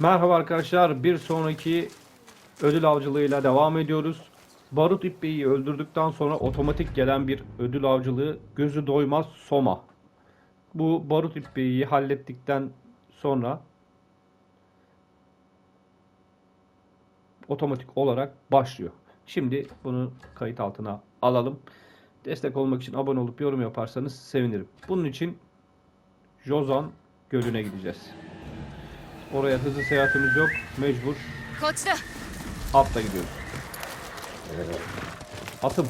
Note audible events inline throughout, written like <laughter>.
Merhaba arkadaşlar. Bir sonraki ödül avcılığıyla devam ediyoruz. Barut İpbe'yi öldürdükten sonra otomatik gelen bir ödül avcılığı gözü doymaz Soma. Bu Barut İpbe'yi hallettikten sonra otomatik olarak başlıyor. Şimdi bunu kayıt altına alalım. Destek olmak için abone olup yorum yaparsanız sevinirim. Bunun için Jozan Gölü'ne gideceğiz. Oraya hızlı seyahatimiz yok. Mecbur. Koçta. Atla gidiyoruz. Atım.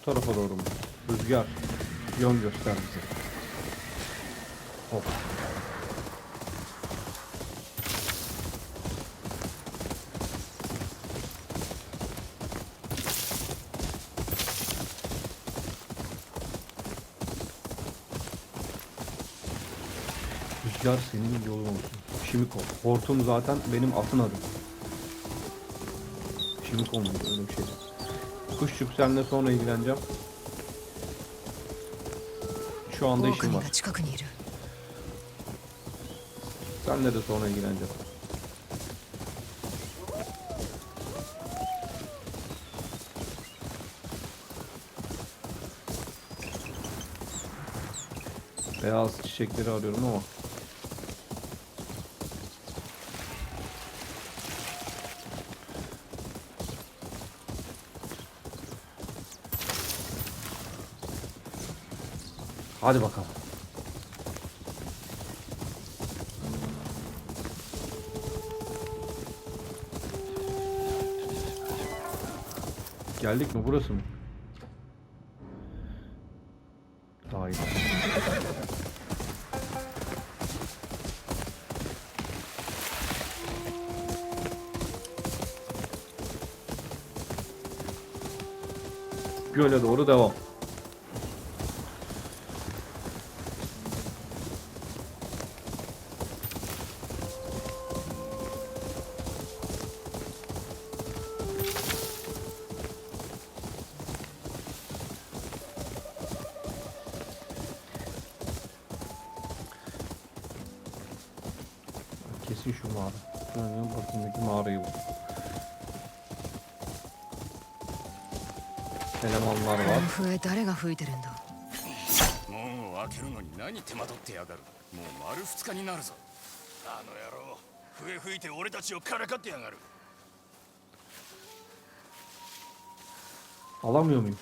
Bu tarafa doğru mu? Rüzgar. Yön göster bize. Hop. Rüzgar senin yolun olsun. Şimiko. Hortum zaten benim atın adım. Şimiko muydu öyle bir şeydi. Kuşçuk senle sonra ilgileneceğim. Şu anda işim var. Senle de sonra ilgileneceğim. Beyaz çiçekleri arıyorum ama Hadi bakalım. Geldik mi? Burası mı? Daha iyi. Göle doğru devam. Kesin Şuranın batındaki mağarayı bul. Elemanlar こ var. の笛誰が吹いてるんだ門を開けるのに何手間取ってやがるもう丸二日になるぞあの野郎笛吹いて俺たちをからかってやがる Alamıyor muyum?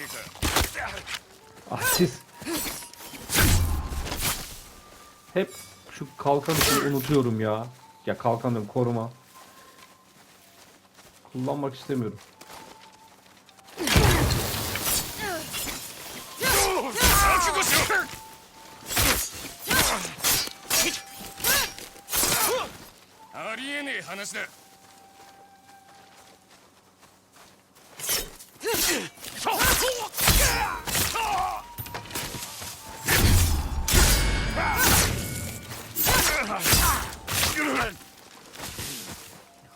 えか Ah siz. Hep şu kalkan için unutuyorum ya. Ya kalkan diyorum koruma. Kullanmak istemiyorum. derdiniz ne?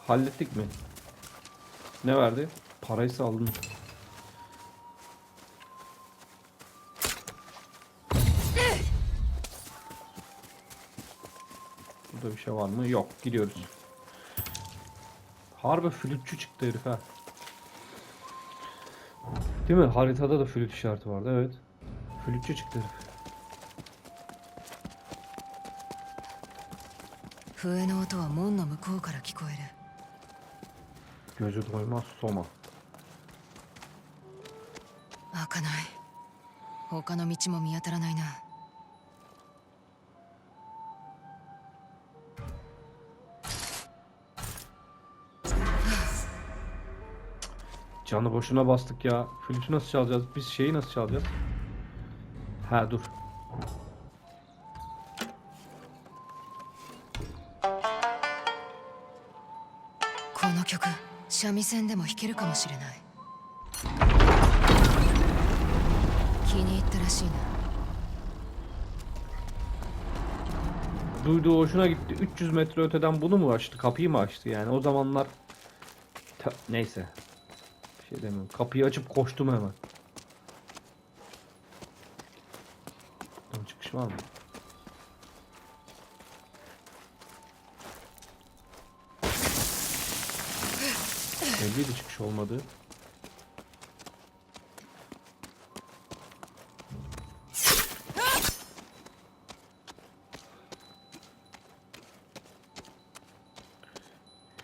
Hallettik mi? Ne verdi? Parayı saldım. Burada bir şey var mı? Yok. Gidiyoruz. Harbi flütçü çıktı herif ha. Değil mi? Haritada da flüt işareti vardı. Evet. Flütçü çıktı herif. 笛の音は門の向こうから聞こえる Gözü doymaz Soma. 開かない他の道も見当たらないな Canı boşuna bastık ya. Flütü nasıl çalacağız? Biz şeyi nasıl çalacağız? Ha dur. Duyduğu hoşuna gitti. 300 metre öteden bunu mu açtı? Kapıyı mı açtı yani? O zamanlar... Ta neyse. Şey demiyorum. Kapıyı açıp koştum hemen. Buradan çıkış var mı? Belliydi çıkış olmadı.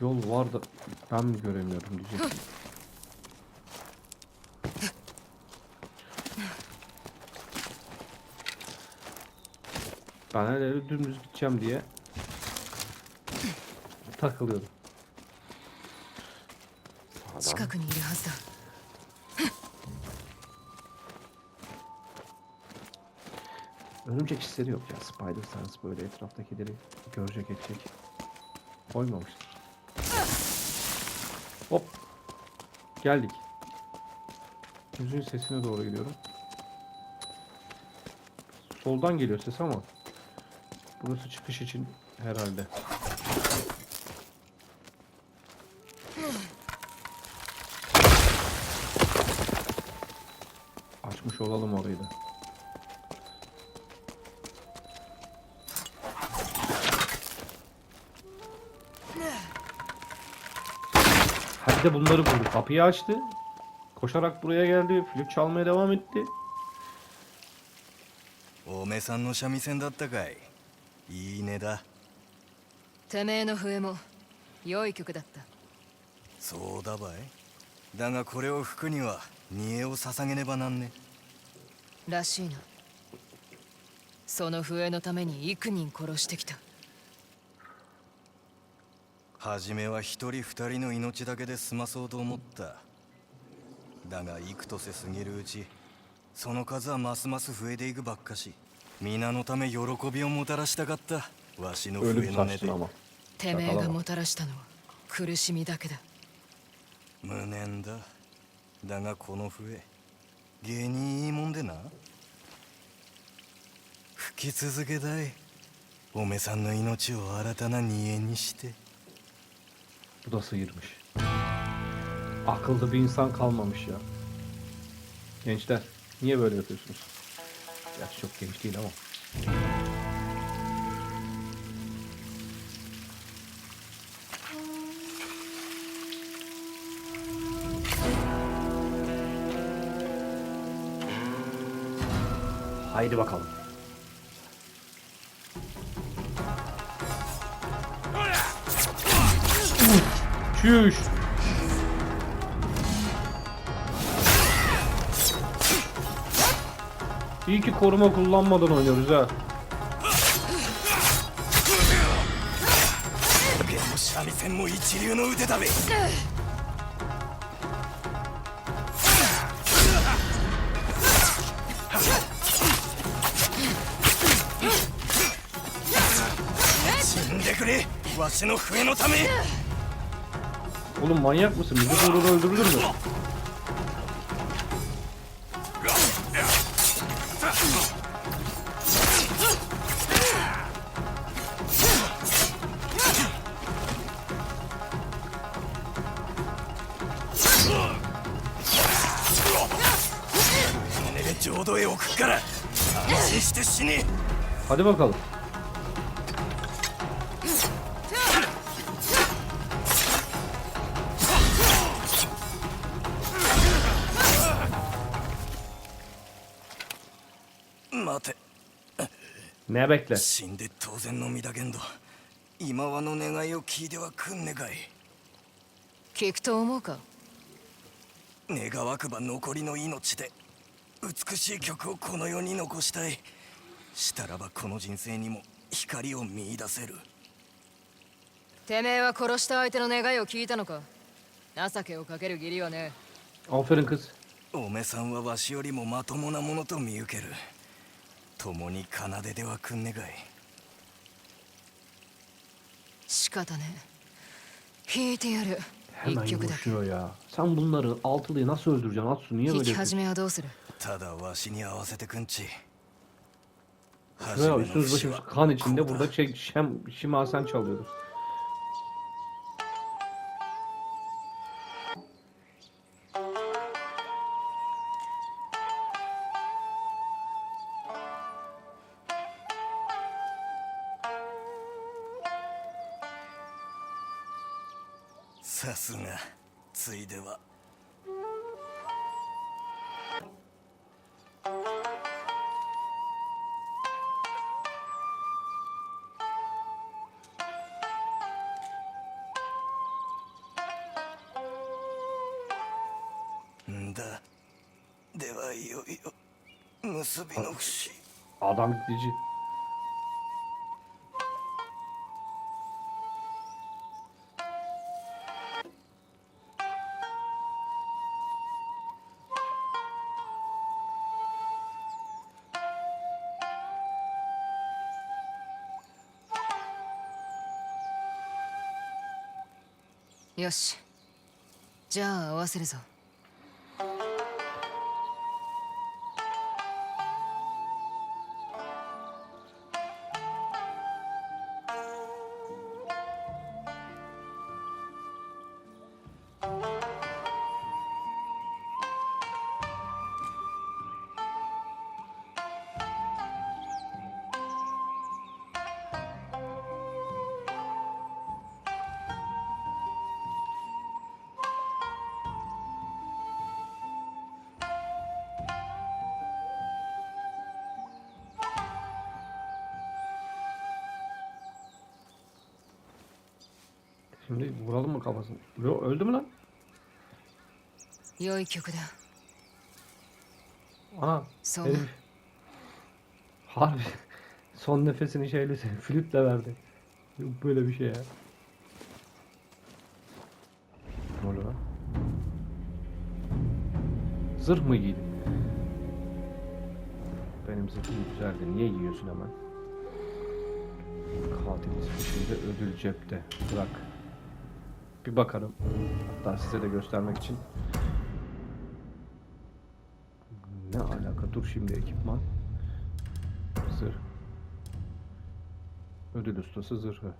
Yol var da ben mi göremiyorum diyecektim. Ben her yere dümdüz gideceğim diye takılıyordum. 近くにいるはずだ Örümcek hisleri yok ya. Spider Sense böyle etraftakileri görecek edecek. Koymamıştır. Hop. Geldik. Müziğin sesine doğru gidiyorum. Soldan geliyor ses ama. Burası çıkış için herhalde. Açmış olalım orayı da. Hadi de bunları buldu. Kapıyı açtı. Koşarak buraya geldi. Flüt çalmaya devam etti. おめさんの三味線だったかい いいねだ。てめえの笛も良い曲だった。そうだばい。だがこれを吹くには煮えを捧げねばなんね。らしいな。その笛のために幾人殺してきた。初めは一人二人の命だけで済まそうと思った。だが幾とせ過ぎるうちその数はますます増えていくばっかし皆のため喜びをもたらしたかった。わしの笛の音で。てめえがもたらしたのは苦しみだけだ。無念だ。だがこの笛芸人いいもんでな。吹き続けたい。おめさんの命を新たな煮えにして。うだすぎるし akıllı bir insan kalmamış Gerçi çok genç değil ama. Haydi bakalım. Çüş. İyi ki koruma kullanmadan oynuyoruz ha. Oğlum manyak mısın? Bizi burada öldürülür mü? 胸で浄土へ置くから安心して死ね Hadi bakalım. Ne bekle? 死んで当然の身だけんど今はの願いを聞いてはくんねかい聞くと思うか願わくば残りの命で美しい曲をこの世に残したいしたらばこの人生にも光を見出せるてめえは殺した相手の願いを聞いたのか情けをかける義理はね Aferin kız. おめさんはわしよりもまともなものと見受ける共に奏でではくんねかい仕方ねえ弾いてやる Hemen 一曲だけ koşuyor ya. Sen bunları altılıyı nasıl öldüreceksin Atsu? Niye 弾 böyle き yapıyorsun? 始めはどうするただわしに合わせてくんち Şuraya bak, üstümüz başımız kan içinde burada şey, şem, şimasen çalıyoruz. さすがついではんだではいよいよ結びの節 Adam gidici. よし。じゃあ合わせるぞ。Şimdi vuralım mı kafasını? Yo, öldü mü lan? Ana. Son. Herif. Harbi. <laughs> Son nefesini şeyle flütle verdi. Böyle bir şey ya. Ne oluyor lan? Zırh mı giydin? Benim zırhım güzeldi. Niye giyiyorsun hemen? Katil şimdi ödül cepte. Bırak. Bir bakarım. Hatta size de göstermek için. Ne alaka? Dur şimdi ekipman. Zırh. Ödül ustası zırhı.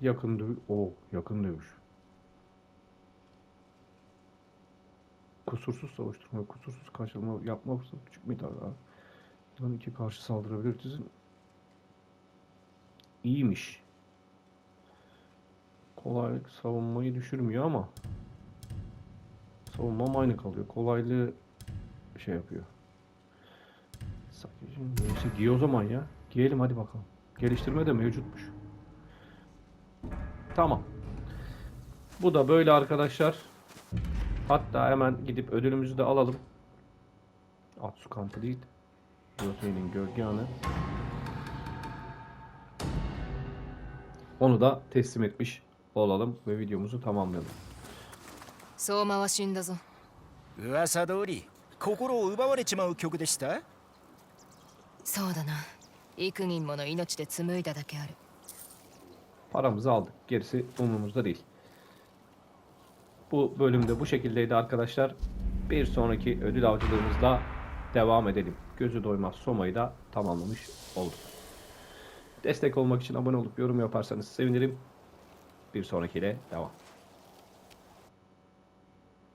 Yakın dövüş. Oo, yakın dövüş. Kusursuz savuşturma, kusursuz karşılama yapma fırsatı küçük miktarda. Yılan iki karşı saldırabilir. Sizin iyiymiş. Kolaylık savunmayı düşürmüyor ama savunmam aynı kalıyor. Kolaylığı şey yapıyor. Neyse giy o zaman ya. Giyelim hadi bakalım. Geliştirme de mevcutmuş. Tamam. Bu da böyle arkadaşlar. Hatta hemen gidip ödülümüzü de alalım. Atsu kampı değil. Yose'nin gölge anı. Onu da teslim etmiş olalım ve videomuzu tamamlayalım. 相馬は死んだぞ噂通り心を奪われちまう曲でしたそうだな幾人もの命で紡いだだけある Paramızı aldık. Gerisi umurumuzda değil. Bu bölümde bu şekildeydi arkadaşlar. Bir sonraki ödül avcılığımızda devam edelim. Gözü doymaz Soma'yı da tamamlamış olduk. Destek olmak için abone olup yorum yaparsanız sevinirim. Bir sonrakiyle devam.